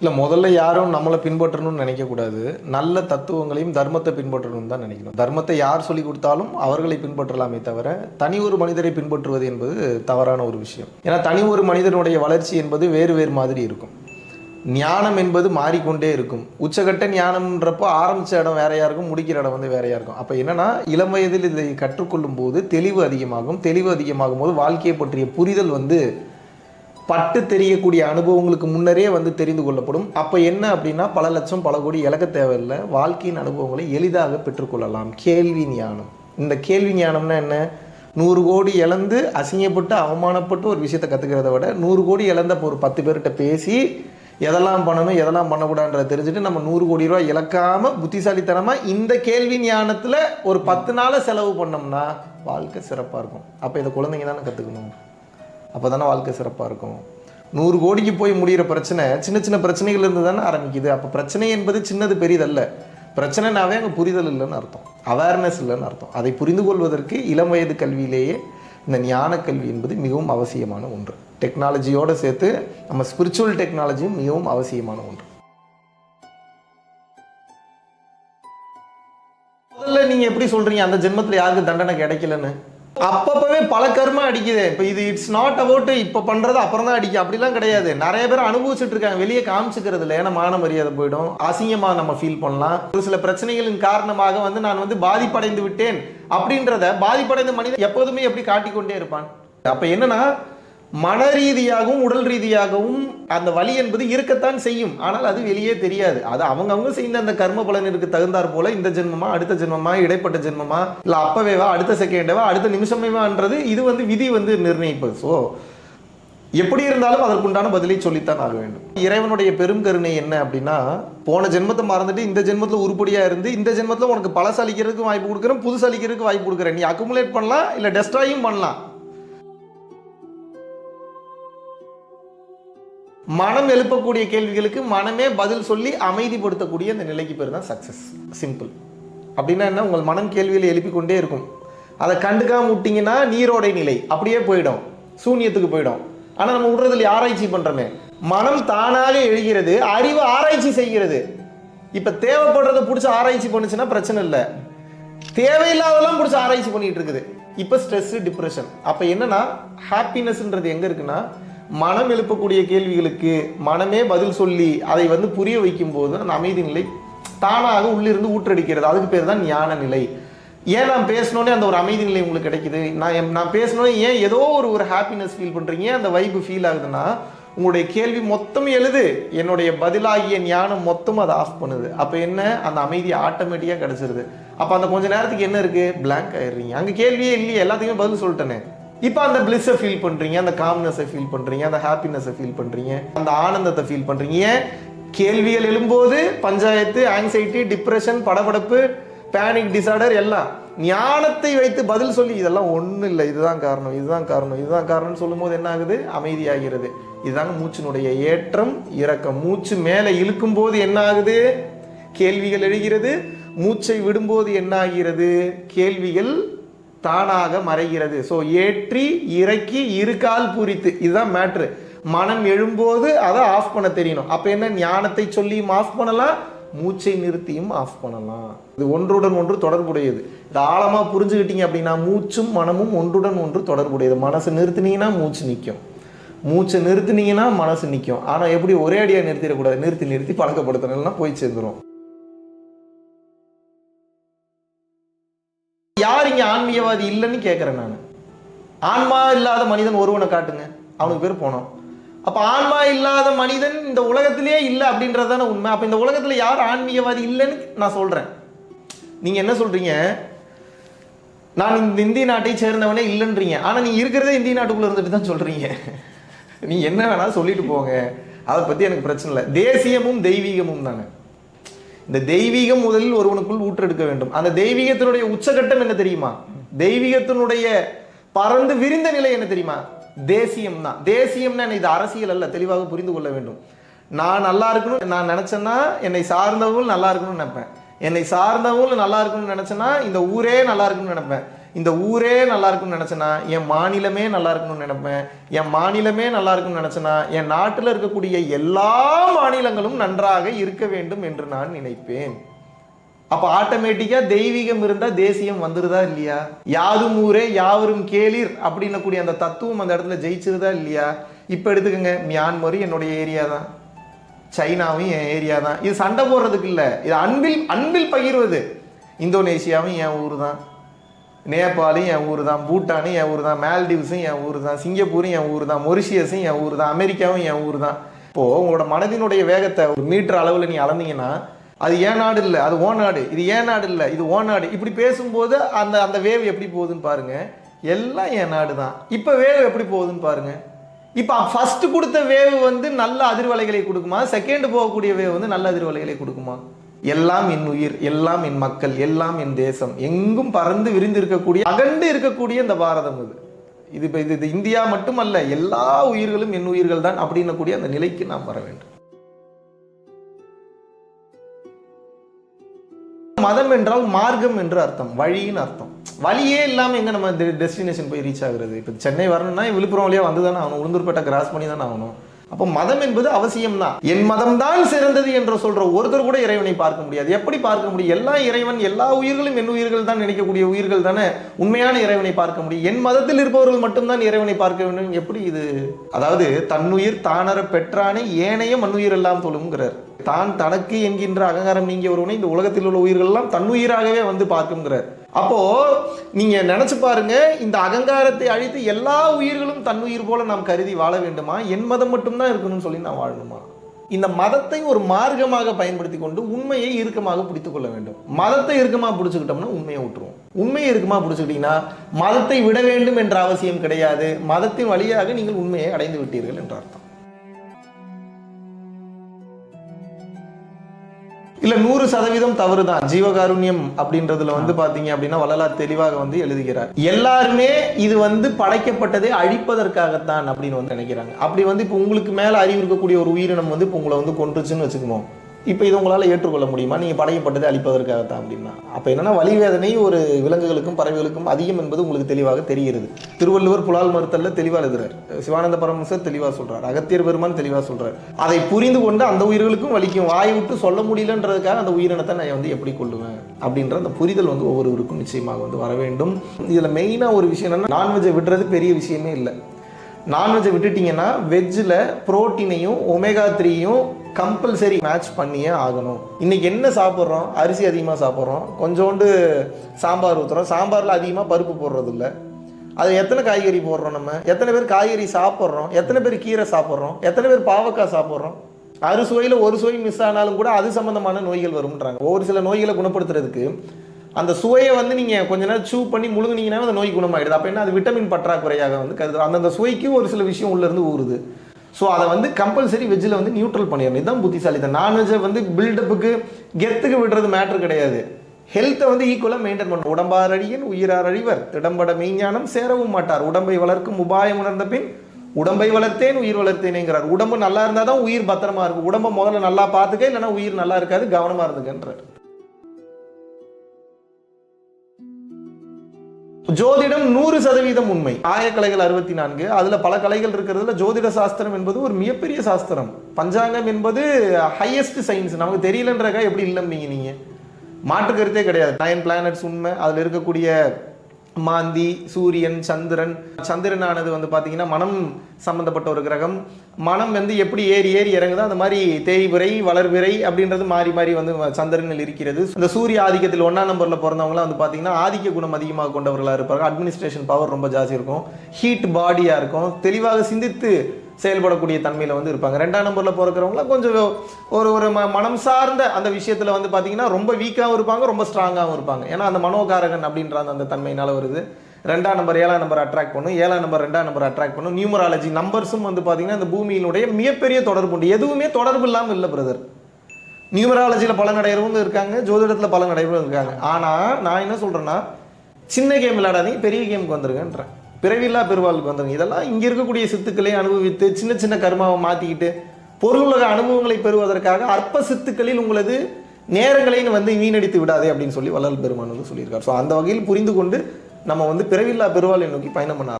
இல்லை முதல்ல யாரும் நம்மளை பின்பற்றணும்னு நினைக்கக்கூடாது நல்ல தத்துவங்களையும் தர்மத்தை பின்பற்றணும்னு தான் நினைக்கணும். தர்மத்தை யார் சொல்லி கொடுத்தாலும் அவர்களை பின்பற்றலாமே தவிர தனி ஒரு மனிதரை பின்பற்றுவது என்பது தவறான ஒரு விஷயம். ஏன்னா தனி ஒரு மனிதனுடைய வளர்ச்சி என்பது வேறு வேறு மாதிரி இருக்கும். ஞானம் என்பது மாறிக்கொண்டே இருக்கும். உச்சகட்ட ஞானம்ன்றப்போ ஆரம்பித்த இடம் வேறையா இருக்கும் முடிக்கிற இடம் வந்து வேறையா இருக்கும் அப்போ என்னன்னா இளம் வயதில் இதை கற்றுக்கொள்ளும் போது தெளிவு அதிகமாகும். தெளிவு அதிகமாகும் போது வாழ்க்கையை பற்றிய புரிதல் வந்து பட்டு தெரியக்கூடிய அனுபவங்களுக்கு முன்னரே வந்து தெரிந்து கொள்ளப்படும். அப்போ என்ன அப்படின்னா பல லட்சம் பல கோடி இழக்க தேவையில்லை. வாழ்க்கையின் அனுபவங்களை எளிதாக பெற்றுக்கொள்ளலாம். கேள்வி ஞானம். இந்த கேள்வி ஞானம்னா என்ன? நூறு கோடி இழந்து அசிங்கப்பட்டு அவமானப்பட்டு ஒரு விஷயத்தை கற்றுக்கிறத விட நூறு கோடி இழந்த ஒரு பத்து பேர்கிட்ட பேசி எதெல்லாம் பண்ணணும் எதெல்லாம் பண்ணக்கூடாதுன்றத தெரிஞ்சுட்டு நம்ம நூறு கோடி ரூபாய் இழக்காமல் புத்திசாலித்தனமாக இந்த கேள்வி ஞானத்தில் ஒரு பத்து நாளை செலவு பண்ணோம்னா வாழ்க்கை சிறப்பாக இருக்கும். அப்போ இதை குழந்தைங்க தானே கற்றுக்கணும் அப்போ தானே வாழ்க்கை சிறப்பாக இருக்கும். நூறு கோடிக்கு போய் முடிகிற பிரச்சனை சின்ன சின்ன பிரச்சனைகள் இருந்து தானே ஆரம்பிக்குது. அப்போ பிரச்சனை என்பது சின்னது பெரிதல்ல. பிரச்சனைனாவே அங்கே புரிதல் இல்லைன்னு அர்த்தம். அவேர்னஸ் இல்லைன்னு அர்த்தம். அதை புரிந்து கொள்வதற்கு இளம் வயது கல்வியிலேயே இந்த ஞான கல்வி என்பது மிகவும் அவசியமான ஒன்று. டெக்னாலஜியோடு சேர்த்து நம்ம ஸ்பிரிச்சுவல் டெக்னாலஜியும் மிகவும் அவசியமான ஒன்று. முதல்ல நீங்கள் எப்படி சொல்கிறீங்க அந்த ஜென்மத்தில் யாருக்கு தண்டனை கிடைக்கலன்னு? அப்பப்பவே பல கர்மம் அடிக்குது. இப்போ இது இட்ஸ் நாட் அபவுட் இப்போ பண்றது அப்புறம் தான் அடிக்கும் அப்படிலாம் கிடையாது. நிறைய பேர் அனுபவிச்சுட்டு இருக்காங்க. வெளியே காமிச்சுக்கிறது இல்லை. ஏன்னா மான மரியாதை போயிடும். அசிங்கமா நம்ம ஃபீல் பண்ணலாம். ஒரு சில பிரச்சனைகளின் காரணமாக வந்து நான் வந்து பாதிப்படைந்து விட்டேன். அப்படின்றத பாதிப்படைந்த மனிதன் எப்போதுமே எப்படி காட்டிக்கொண்டே இருப்பான்? அப்ப என்னன்னா மன ரீதியாகவும் உடல் ரீதியாகவும் அந்த வலி என்பது இருக்கத்தான் செய்யும். ஆனால் அது வெளியே தெரியாது. அது அவங்கவுங்க செய்த அந்த கர்ம பலனிற்கு தகுந்தார் போல இந்த ஜென்மமா அடுத்த ஜென்மமா இடைப்பட்ட ஜென்மமா இல்ல அப்பவேவா அடுத்த செகண்டவா அடுத்த நிமிஷமேவான்றது இது வந்து விதி வந்து நிர்ணயிப்பது ஸோ எப்படி இருந்தாலும் அதற்குண்டான பதிலை சொல்லித்தான் ஆக வேண்டும். இறைவனுடைய பெரும் கருணை என்ன அப்படின்னா போன ஜென்மத்தை மறந்துட்டு இந்த ஜென்மத்தில் உருப்படியாக இருந்து இந்த ஜென்மத்தில் உனக்கு பழசு அளிக்கிறதுக்கு வாய்ப்பு கொடுக்குறேன் புதுசு அளிக்கிறதுக்கு வாய்ப்பு கொடுக்குறேன். நீ அக்குமுலேட் பண்ணலாம் இல்லை டெஸ்ட்ராயும் பண்ணலாம். மனம் எழுப்பக்கூடிய கேள்விகளுக்கு மனமே பதில் சொல்லி அமைதிப்படுத்தக்கூடிய அந்த நிலைக்கு பேர் தான் சக்ஸஸ் சிம்பிள் அப்படின்னா என்ன? உங்கள் மனம் கேள்விகளை எழுப்பி கொண்டே இருக்கும். அதை கண்டுக்காம விட்டீங்கன்னா நீரோடை நிலை அப்படியே போயிடும். சூன்யத்துக்கு போயிடும். ஆனால் நம்ம விடுறதுல ஆராய்ச்சி பண்ணுறோமே மனம் தானாக எழுகிறது அறிவு ஆராய்ச்சி செய்கிறது. இப்போ தேவைப்படுறதை பிடிச்சி ஆராய்ச்சி பண்ணுச்சுன்னா பிரச்சனை இல்லை. தேவையில்லாதெல்லாம் பிடிச்சி ஆராய்ச்சி பண்ணிட்டு இருக்குது. இப்போ ஸ்ட்ரெஸ்ஸு டிப்ரெஷன் அப்போ என்னன்னா ஹாப்பினஸ்ன்றது எங்கே இருக்குன்னா மனம் எழுப்பக்கூடிய கேள்விகளுக்கு மனமே பதில் சொல்லி அதை வந்து புரிய வைக்கும் போது அந்த அமைதி நிலை தானாக உள்ளிருந்து ஊற்றடிக்கிறது. அதுக்கு பேர் தான் ஞான நிலை. ஏன் நான் பேசணுன்னே அந்த ஒரு அமைதி நிலை உங்களுக்கு கிடைக்குது? நான் நான் பேசணுன்னே ஏன் ஏதோ ஒரு ஒரு ஹாப்பினஸ் ஃபீல் பண்ணுறீங்க அந்த வைப்பு ஃபீல் ஆகுதுன்னா உங்களுடைய கேள்வி மொத்தம் எழுது. என்னுடைய பதிலாகிய ஞானம் மொத்தம் அதை ஆஃப் பண்ணுது. அப்போ என்ன? அந்த அமைதி ஆட்டோமேட்டிக்காக கிடச்சிருது. அப்போ அந்த கொஞ்ச நேரத்துக்கு என்ன இருக்குது பிளாங்க் ஆயிடுறீங்க. அங்கே கேள்வியே இல்லையே. எல்லாத்துக்குமே பதில் சொல்லிட்டேனே. இப்போ அந்த பிளிஸ்ஸை ஃபீல் பண்ணுறீங்க அந்த காம்னஸை ஃபீல் பண்ணுறீங்க அந்த ஹாப்பினஸை ஃபீல் பண்ணுறீங்க அந்த ஆனந்தத்தை ஃபீல் பண்ணுறீங்க ஏன்? கேள்விகள் எழும்போது பஞ்சாயத்து ஆங்ஸைட்டி டிப்ரெஷன் படபடப்பு பேனிக் டிசார்டர் எல்லாம் ஞானத்தை வைத்து பதில் சொல்லி இதெல்லாம் ஒன்றும் இல்லை. இதுதான் காரணம் இதுதான் காரணம் இதுதான் காரணம்னு சொல்லும்போது என்ன ஆகுது? அமைதியாகிறது. இதுதாங்க மூச்சினுடைய ஏற்றம் இறக்கம் மூச்சு மேலே இழுக்கும் போது என்ன ஆகுது? கேள்விகள் எழுகிறது. மூச்சை விடும்போது என்ன ஆகிறது? கேள்விகள் தானாக மறைகிறது. ஸோ ஏற்றி இறக்கி இருக்கால் பூரித்து. இதுதான் மேட்ரு மனம் எழும்போது அதை ஆஃப் பண்ண தெரியணும். அப்போ என்ன? ஞானத்தை சொல்லியும் ஆஃப் பண்ணலாம் மூச்சை நிறுத்தியும் ஆஃப் பண்ணலாம். இது ஒன்றுடன் ஒன்று தொடர்புடையது. இது ஆழமாக புரிஞ்சுக்கிட்டீங்க அப்படின்னா மூச்சும் மனமும் ஒன்றுடன் ஒன்று தொடர்புடையது. மனசு நிறுத்தினீங்கன்னா மூச்சு நிற்கும். மூச்சை நிறுத்தினீங்கன்னா மனசு நிற்கும். ஆனால் எப்படி ஒரே அடியாக நிறுத்திடக்கூடாது? நிறுத்தி நிறுத்தி பழக்கப்படுத்தணும்னா போய் சேர்ந்துடும் யார் இங்கே ஆன்மீகவாதி இல்லைன்னு கேட்குறேன் நான். ஆன்மா இல்லாத மனிதன் ஒருவனை காட்டுங்க. அவனுக்கு பேர் போனோம். அப்போ ஆன்மா இல்லாத மனிதன் இந்த உலகத்திலேயே இல்லை அப்படின்றது தானே உண்மை. அப்போ இந்த உலகத்தில் யார் ஆன்மீகவாதி இல்லைன்னு நான் சொல்கிறேன் நீங்கள் என்ன சொல்கிறீங்க நான் இந்த இந்திய நாட்டை சேர்ந்தவனே இல்லைன்றீங்க. ஆனால் நீ இருக்கிறதே இந்திய நாட்டுக்குள்ளே இருந்துட்டு தான் சொல்கிறீங்க நீ என்ன வேணாலும் சொல்லிட்டு போங்க. அதை பற்றி எனக்கு பிரச்சனை இல்லை. தேசியமும் தெய்வீகமும் தானே. இந்த தெய்வீகம் முதலில் ஒருவனுக்குள் ஊற்றெடுக்க வேண்டும். அந்த தெய்வீகத்தினுடைய உச்சகட்டம் என்ன தெரியுமா? தெய்வீகத்தினுடைய பறந்து விரிந்த நிலை என்ன தெரியுமா? தேசியம் தான் தேசியம்னா என்ன? இது அரசியல் அல்ல. தெளிவாக புரிந்து கொள்ள வேண்டும். நான் நல்லா இருக்கணும் நான் நினைச்சேன்னா என்னை சார்ந்தவங்களும் நல்லா இருக்கணும்னு நினைப்பேன். என்னை சார்ந்தவங்களும் நல்லா இருக்கணும்னு நினைச்சேன்னா இந்த ஊரே நல்லா இருக்கணும்னு நினைப்பேன். இந்த ஊரே நல்லா இருக்கும்னு நினச்சேன்னா என் மாநிலமே நல்லா இருக்கணும்னு நினைப்பேன். என் மாநிலமே நல்லா இருக்கும்னு நினச்சேன்னா என் நாட்டில் இருக்கக்கூடிய எல்லா மாநிலங்களும் நன்றாக இருக்க வேண்டும் என்று நான் நினைப்பேன். அப்போ ஆட்டோமேட்டிக்காக தெய்வீகம் இருந்தால் தேசியம் வந்துருதா இல்லையா? யாதும் ஊரே யாவரும் கேளிர் அப்படின்னக்கூடிய அந்த தத்துவம் அந்த இடத்துல ஜெயிச்சிருதா இல்லையா? இப்போ எடுத்துக்கோங்க மியான்மரும் என்னுடைய ஏரியா தான். சைனாவும் என் ஏரியா தான். இது சண்டை போடுறதுக்கு இல்லை. இது அன்பில் அன்பில் பகிர்வது. இந்தோனேஷியாவும் என் ஊர் தான். நேபாளும் என் ஊர் தான் பூட்டானும் என் ஊர் தான் மால்டீவ்ஸும் என் ஊர் தான் சிங்கப்பூரும் என் ஊர் தான் மொரிஷியஸும் என் ஊர் தான் அமெரிக்காவும் என் ஊர் தான். இப்போ உங்களோட மனதினுடைய வேகத்தை ஒரு மீட்டர் அளவில் நீ அளந்தீங்கன்னா அது ஏன் நாடு இல்லை? அது ஓ நாடு. இது ஏன் நாடு இல்லை? இது ஓ நாடு. இப்படி பேசும்போது அந்த அந்த வேவ் எப்படி போகுதுன்னு பாருங்க. எல்லாம் என் நாடு தான். இப்போ வேவ் எப்படி போகுதுன்னு பாருங்க. இப்போ ஃபஸ்ட்டு கொடுத்த வேவ் வந்து நல்ல அதிர்வலைகளை கொடுக்குமா? செகண்ட் போகக்கூடிய வேவ் வந்து நல்ல அதிர்வலைகளை கொடுக்குமா? எல்லாம் என் உயிர் எல்லாம் என் மக்கள் எல்லாம் என் தேசம். எங்கும் பறந்து விரிந்து இருக்கக்கூடிய அகண்டு இருக்கக்கூடிய இந்த பாரதம் இது. இது இப்போ இது இது இந்தியா மட்டுமல்ல எல்லா உயிர்களும் என் உயிர்கள் தான் அப்படின்னக்கூடிய அந்த நிலைக்கு நாம் வர வேண்டும். மதம் என்றால் மார்க்கம் என்று அர்த்தம் வழின்னு அர்த்தம். வழியே இல்லாமல் எங்கே நம்ம டெஸ்டினேஷன் போய் ரீச் ஆகுறது? இப்போ சென்னை வரணும்னா விழுப்புரம் வழியாக வந்து தானே ஆகணும் உளுந்தூர்பேட்டை கிராஸ் பண்ணி தானே ஆகணும். அப்போ மதம் என்பது அவசியம் தான் என் மதம் தான் சிறந்தது என்று சொல்ற ஒருத்தர் கூட இறைவனை பார்க்க முடியாது. எப்படி பார்க்க முடியும்? எல்லா இறைவன் எல்லா உயிர்களும் என் உயிர்கள் தான் நினைக்கக்கூடிய உயிர்கள் தானே? உண்மையான இறைவனை பார்க்க முடியும். என் மதத்தில் இருப்பவர்கள் மட்டும்தான் இறைவனை பார்க்க வேண்டும். எப்படி இது? அதாவது தன்னுயிர் தானர பெற்றானே ஏனைய மண்ணுயிர் எல்லாம் தொழுங்கிறார் தான் தனக்கு என்கின்ற அகங்காரம் நீங்கிய ஒருவனை இந்த உலகத்தில் உள்ள உயிர்கள்லாம் தன்னுயிராகவே வந்து பார்க்குங்கிறார் அப்போ நீங்க நினைச்சு பாருங்க இந்த அகங்காரத்தை அழித்து எல்லா உயிர்களும் தன்னுயிர் போல நாம் கருதி வாழ வேண்டுமா? என் மதம் மட்டும்தான் இருக்கணும்னு சொல்லி நான் வாழணுமா? இந்த மதத்தை ஒரு மார்க்கமாக பயன்படுத்தி கொண்டு உண்மையை இறுக்கமாக பிடித்துக் கொள்ள வேண்டும். மதத்தை இறுக்கமாக பிடிச்சுக்கிட்டோம்னா உண்மையை விட்டுருவோம் உண்மையை இறுக்கமாக பிடிச்சுக்கிட்டீங்கன்னா மதத்தை விட வேண்டும் என்ற அவசியம் கிடையாது. மதத்தின் வழியாக நீங்கள் உண்மையை அடைந்து விட்டீர்கள் என்ற அர்த்தம். இல்ல நூறு சதவீதம் தவறு தான் ஜீவகாருண்யம் அப்படின்றதுல வந்து பாத்தீங்க அப்படின்னா வள்ளலார் தெளிவாக வந்து எழுதுகிறார். எல்லாருமே இது வந்து படைக்கப்பட்டதே அழிப்பதற்காகத்தான் அப்படின்னு வந்து நினைக்கிறாங்க. அப்படி வந்து இப்போ உங்களுக்கு மேல அறிவு இருக்கக்கூடிய ஒரு உயிரினம் வந்து இப்போ உங்களை வந்து கொன்றுச்சுன்னு வச்சுக்குவோம் இப்போ இது உங்களால் ஏற்றுக்கொள்ள முடியுமா? நீங்கள் படைக்கப்பட்டதை அழிப்பதற்காகத்தான் அப்படின்னா. அப்போ என்னென்னா வலிவேதனை ஒரு விலங்குகளுக்கும் பறவைகளுக்கும் அதிகம் என்பது உங்களுக்கு தெளிவாக தெரிகிறது. திருவள்ளுவர் புலால் மறுத்தல்ல தெளிவாக எழுதுறார். சிவானந்த பரமசர் தெளிவாக சொல்கிறார் அகத்தியர் பெருமான் தெளிவாக சொல்கிறார் அதை புரிந்து கொண்டு அந்த உயிர்களுக்கும் வலிக்கும் வாய் விட்டு சொல்ல முடியலன்றதுக்காக அந்த உயிரினத்தை நான் வந்து எப்படி கொள்ளுவேன் அப்படின்ற அந்த புரிதல் வந்து ஒவ்வொருவருக்கும் நிச்சயமாக வந்து வர வேண்டும். இதில் மெயினாக ஒரு விஷயம் என்னன்னா நான்வெஜ்ஜை விடுறது பெரிய விஷயமே இல்லை. நான்வெஜ்ஜை விட்டுட்டீங்கன்னா வெஜ்ஜில் புரோட்டீனையும் ஒமேகா த்ரீயும் கம்பல்சரி மேட்ச் பண்ணியே ஆகணும். இன்றைக்கி என்ன சாப்பிட்றோம்? அரிசி அதிகமாக சாப்பிட்றோம். கொஞ்சோண்டு சாம்பார் ஊற்றுறோம் சாம்பாரில் அதிகமாக பருப்பு போடுறது இல்ல அது எத்தனை காய்கறி போடுறோம் நம்ம? எத்தனை பேர் காய்கறி சாப்பிட்றோம்? எத்தனை பேர் கீரை சாப்பிட்றோம்? எத்தனை பேர் பாவக்காய் சாப்பிட்றோம்? அறு சுவையில் ஒரு சுவை மிஸ் ஆனாலும் கூட அது சம்மந்தமான நோய்கள் வரும்ன்றாங்க. ஒரு சில நோய்களை குணப்படுத்துறதுக்கு அந்த சுவையை வந்து நீங்கள் கொஞ்ச நேரம் சூ பண்ணி முழுங்குனீங்கன்னா அந்த நோய் குணமாயிடுது. அப்போ என்ன? அது விட்டமின் பற்றாக்குறையாக வந்து கருது அந்தந்த சுவைக்கு ஒரு சில விஷயம் உள்ளேருந்து ஊறுது. ஸோ அதை வந்து கம்பல்சரி வெஜ்ஜில் வந்து நியூட்ரல் பண்ணிடணும். இதுதான் புத்திசாலித்தனம். நான்வெஜ்ஜை வந்து பில்டப்புக்கு கெத்துக்கு விடுறது மேட்ரு கிடையாது. ஹெல்த்தை வந்து ஈக்குவலாக மெயின்டைன் பண்ணணும். உடம்பார் அழியன் உயிரார் அழிவர் திடம்பட மெய்ஞானம் சேரவும் மாட்டார். உடம்பை வளர்க்கும் உபாயம் உணர்ந்த பின் உடம்பை வளர்த்தேன் உயிர் வளர்த்தேனேங்கிறார். உடம்பு நல்லா இருந்தால் தான் உயிர் பத்திரமா இருக்கும். உடம்பை முதல்ல நல்லா பார்த்துக்க இல்லைன்னா உயிர் நல்லா இருக்காது கவனமாக இருந்துக்கன்றார். ஜோதிடம் நூறு சதவீதம் உண்மை. ஆயக்கலைகள் அறுபத்தி நான்கு. அதுல பல கலைகள் இருக்கிறதுல ஜோதிட சாஸ்திரம் என்பது ஒரு மிகப்பெரிய சாஸ்திரம். பஞ்சாங்கம் என்பது ஹையஸ்ட் சயின்ஸ் நமக்கு தெரியலன்றக்கா எப்படி இல்லைம்பீங்க நீங்க மாற்று கருத்தே கிடையாது. நயன் பிளானட்ஸ் உண்மை. அதுல இருக்கக்கூடிய மாந்தி சூரியன் சந்திரன். சந்திரனானது வந்து பார்த்தீங்கன்னா மனம் சம்பந்தப்பட்ட ஒரு கிரகம். மனம் வந்து எப்படி ஏறி ஏறி இறங்குதோ அந்த மாதிரி தேய்விரை வளர்விரை அப்படின்றது மாறி மாறி வந்து சந்திரனில் இருக்கிறது. இந்த சூரிய ஆதிக்கத்தில் ஒன்றாம் நம்பரில் பிறந்தவங்களாம் வந்து பார்த்தீங்கன்னா ஆதிக்க குணம் அதிகமாக கொண்டவர்களாக இருப்பாங்க. அட்மினிஸ்ட்ரேஷன் பவர் ரொம்ப ஜாஸ்தி இருக்கும். ஹீட் பாடியாக இருக்கும். தெளிவாக சிந்தித்து செயல்படக்கூடிய தன்மையில் வந்து இருப்பாங்க. ரெண்டாம் நம்பரில் பிறக்கிறவங்களாம் கொஞ்சம் ஒரு ஒரு ம மனம் சார்ந்த அந்த விஷயத்தில் வந்து பார்த்தீங்கன்னா ரொம்ப வீக்காகவும் இருப்பாங்க ரொம்ப ஸ்ட்ராங்காகவும் இருப்பாங்க. ஏன்னா அந்த மனோகாரகன் அப்படின்ற அந்த தன்மையினால் வருது. ரெண்டாம் நம்பர் ஏழாம் நம்பர் அட்ராக்ட் பண்ணும். ஏழாம் நம்பர் ரெண்டாம் நம்பர் அட்ராக்ட் பண்ணும். நியூமராலஜி நம்பர்ஸும் வந்து பார்த்தீங்கன்னா இந்த பூமியினுடைய மிகப்பெரிய தொடர்பு உண்டு. எதுவுமே தொடர்பு இல்லாமல் இல்லை பிரதர் நியூமராலஜியில் பல அடையிறவங்க இருக்காங்க ஜோதிடத்தில் பலன் அடையிறவங்க இருக்காங்க. ஆனால் நான் என்ன சொல்கிறேன்னா சின்ன கேம் விளையாடாதீங்க பெரிய கேமுக்கு வந்துருங்கன்றேன். பிறவில்லா பெருவாளுக்கு வந்துருங்க. இதெல்லாம் இங்கே இருக்கக்கூடிய சித்துக்களை அனுபவித்து சின்ன சின்ன கர்மாவை மாற்றிக்கிட்டு பொருளுலக அனுபவங்களை பெறுவதற்காக அற்ப சித்துக்களில் உங்களது நேரங்களையும் வந்து வீணடித்து விடாதே அப்படின்னு சொல்லி வள்ளல் பெருமான் வந்து சொல்லியிருக்கார். ஸோ அந்த வகையில் புரிந்து கொண்டு நம்ம வந்து பிறவில்லா பெருவாளை நோக்கி பயணம் பண்ண